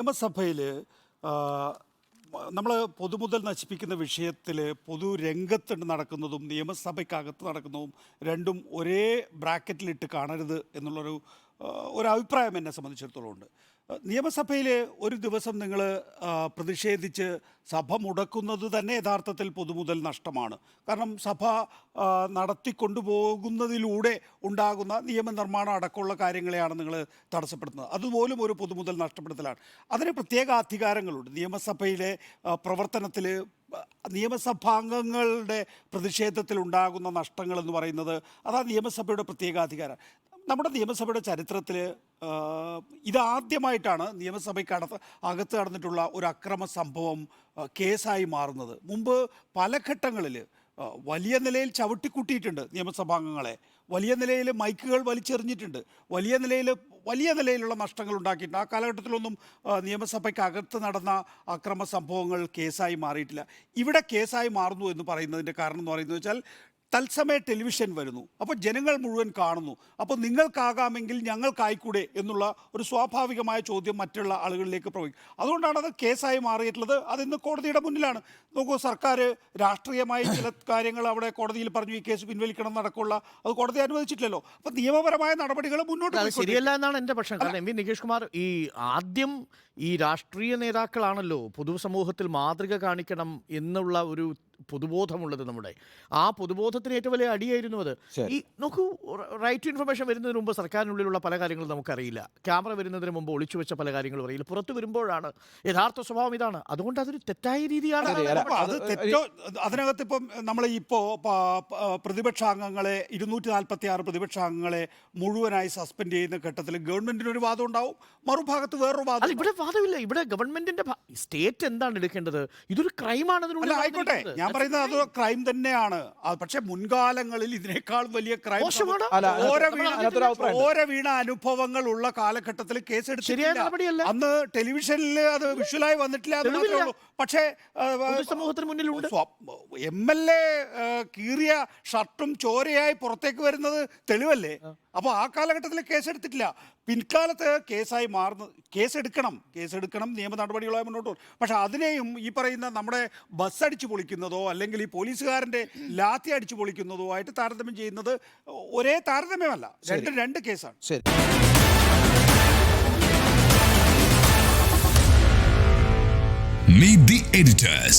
നിയമസഭയിൽ നമ്മൾ പൊതുമുതൽ നശിപ്പിക്കുന്ന വിഷയത്തിൽ പൊതു രംഗത്ത് നടക്കുന്നതും നിയമസഭയ്ക്കകത്ത് നടക്കുന്നതും രണ്ടും ഒരേ ബ്രാക്കറ്റിലിട്ട് കാണരുത് എന്നുള്ളൊരു ആ, ഒരു അഭിപ്രായം എന്നെ സംബന്ധിച്ചിടത്തോളം ഉണ്ട്. നിയമസഭയിൽ ഒരു ദിവസം നിങ്ങൾ പ്രതിഷേധിച്ച് സഭ മുടക്കുന്നത് തന്നെ യഥാർത്ഥത്തിൽ പൊതുമുതൽ നഷ്ടമാണ്. കാരണം സഭ നടത്തിക്കൊണ്ടുപോകുന്നതിലൂടെ ഉണ്ടാകുന്ന നിയമനിർമ്മാണം അടക്കമുള്ള കാര്യങ്ങളെയാണ് നിങ്ങൾ തടസ്സപ്പെടുത്തുന്നത്. അതുപോലും ഒരു പൊതുമുതൽ നഷ്ടപ്പെടുത്തലാണ്. അതിന് പ്രത്യേക അധികാരങ്ങളുണ്ട്. നിയമസഭയിലെ പ്രവർത്തനത്തിൽ നിയമസഭാംഗങ്ങളുടെ പ്രതിഷേധത്തിൽ ഉണ്ടാകുന്ന നഷ്ടങ്ങൾ എന്ന് പറയുന്നത് അതാ നിയമസഭയുടെ പ്രത്യേക അധികാരം. നമ്മുടെ നിയമസഭയുടെ ചരിത്രത്തിൽ ഇതാദ്യമായിട്ടാണ് നിയമസഭയ്ക്ക് അടത്ത് അകത്ത് നടന്നിട്ടുള്ള ഒരു അക്രമ സംഭവം കേസായി മാറുന്നത്. മുമ്പ് പല ഘട്ടങ്ങളിൽ വലിയ നിലയിൽ ചവിട്ടിക്കൂട്ടിയിട്ടുണ്ട് നിയമസഭാംഗങ്ങളെ. വലിയ നിലയിൽ മൈക്കുകൾ വലിച്ചെറിഞ്ഞിട്ടുണ്ട്. വലിയ നിലയിൽ വലിയ നിലയിലുള്ള നഷ്ടങ്ങൾ ഉണ്ടാക്കിയിട്ടുണ്ട്. ആ കാലഘട്ടത്തിലൊന്നും നിയമസഭയ്ക്ക് നിയമസഭയ്ക്കകത്ത് നടന്ന അക്രമ സംഭവങ്ങൾ കേസായി മാറിയിട്ടില്ല. ഇവിടെ കേസായി മാറുന്നു എന്ന് പറയുന്നതിന്റെ കാരണം എന്ന് പറയുന്നത് വെച്ചാൽ തത്സമയ ടെലിവിഷൻ വരുന്നു. അപ്പോൾ ജനങ്ങൾ മുഴുവൻ കാണുന്നു. അപ്പോൾ നിങ്ങൾക്കാകാമെങ്കിൽ ഞങ്ങൾക്കായിക്കൂടെ എന്നുള്ള ഒരു സ്വാഭാവികമായ ചോദ്യം മറ്റുള്ള ആളുകളിലേക്ക് പ്രവഹിക്കും. അതുകൊണ്ടാണ് അത് കേസായി മാറിയിട്ടുള്ളത്. അതിന്ന് ഇന്ന് കോടതിയുടെ മുന്നിലാണ്. നോക്കൂ സർക്കാർ രാഷ്ട്രീയമായി ചില കാര്യങ്ങൾ അവിടെ കോടതിയിൽ പറഞ്ഞു ഈ കേസ് പിൻവലിക്കണം നടക്കുള്ള അത് കോടതി അനുവദിച്ചിട്ടില്ലല്ലോ. അപ്പോൾ നിയമപരമായ നടപടികൾ മുന്നോട്ട്. ശരിയല്ല എന്നാണ് എന്റെ പക്ഷം. കാരണം എം വി നികേഷ് കുമാർ ഈ ആദ്യം ഈ രാഷ്ട്രീയ നേതാക്കളാണല്ലോ പൊതുസമൂഹത്തിൽ മാതൃക കാണിക്കണം എന്നുള്ള ഒരു പൊതുബോധമുള്ളത് നമ്മുടെ. ആ പൊതുബോധത്തിന് ഏറ്റവും വലിയ അടിയായിരുന്നു അത്. ഈ നോക്കൂ റൈറ്റ് ടു ഇൻഫർമേഷൻ വരുന്നതിന് മുമ്പ് സർക്കാരിനുള്ളിലുള്ള പല കാര്യങ്ങളും നമുക്കറിയില്ല. ക്യാമറ വരുന്നതിന് മുമ്പ് ഒളിച്ചു വെച്ച പല കാര്യങ്ങളും അറിയില്ല. പുറത്തു വരുമ്പോഴാണ് യഥാർത്ഥ സ്വഭാവം ഇതാണ്. അതുകൊണ്ട് അതൊരു തെറ്റായ രീതിയാണ് അത് അല്ല, അപ്പൊ അത് തെറ്റോ അതിനകത്ത് ഇപ്പം നമ്മൾ ഇപ്പോൾ പ്രതിപക്ഷാംഗങ്ങളെ ഇരുന്നൂറ്റി നാൽപ്പത്തി ആറ് പ്രതിപക്ഷാംഗങ്ങളെ മുഴുവനായി സസ്പെൻഡ് ചെയ്യുന്ന ഘട്ടത്തിൽ ഗവൺമെന്റിന് ഒരു വാദം ഉണ്ടാവും മറുഭാഗത്ത് വേറൊരു വാദം അല്ല ഇവിടെ വാദമില്ല. ഇവിടെ ഗവൺമെന്റിന്റെ സ്റ്റേറ്റ് എന്താണ് എടുക്കേണ്ടത്? ഇതൊരു ക്രൈമാണ് ആണ് ആയിക്കോട്ടെ. ഞാൻ പറയുന്നത് അത് ക്രൈം തന്നെയാണ്. ആ, പക്ഷെ മുൻകാലങ്ങളിൽ ഇതിനേക്കാൾ വലിയ ക്രൈം മോശമാണ്. അല്ല, ഓര വീണ അതിനകത്തൊരു. ഓരോ വീണ അനുഭവങ്ങൾ ഉള്ള കാലഘട്ടത്തിൽ കേസ് ശരിയായ നടപടിയല്ല. അന്ന് ടെലിവിഷനിൽ അത് വിഷ്വലായി വന്നിട്ടില്ല എന്ന് മാത്രമേ തെളിവില്ല. ഉള്ളൂ. പക്ഷേ പൊതുസമൂഹത്തിന് മുന്നിലുണ്ട്. എം എൽ എ കീറിയ ഷർട്ടും ചോരയായി പുറത്തേക്ക് വരുന്നത് തെളിവല്ലേ? അപ്പൊ ആ കാലഘട്ടത്തിൽ കേസെടുത്തിട്ടില്ല പിൻകാലത്ത് കേസായി മാറുന്നത് കേസെടുക്കണം കേസെടുക്കണം നിയമ നടപടികളായി മുന്നോട്ട് പോകും. പക്ഷെ അതിനെയും ഈ പറയുന്ന നമ്മുടെ ബസ് അടിച്ചു പൊളിക്കുന്നതോ അല്ലെങ്കിൽ ഈ പോലീസുകാരന്റെ ലാത്തി അടിച്ചു പൊളിക്കുന്നതോ ആയിട്ട് താരതമ്യം ചെയ്യുന്നത് ഒരേ താരതമ്യമല്ല. രണ്ട് രണ്ട് കേസാണ്. ശരി. Meet the editors.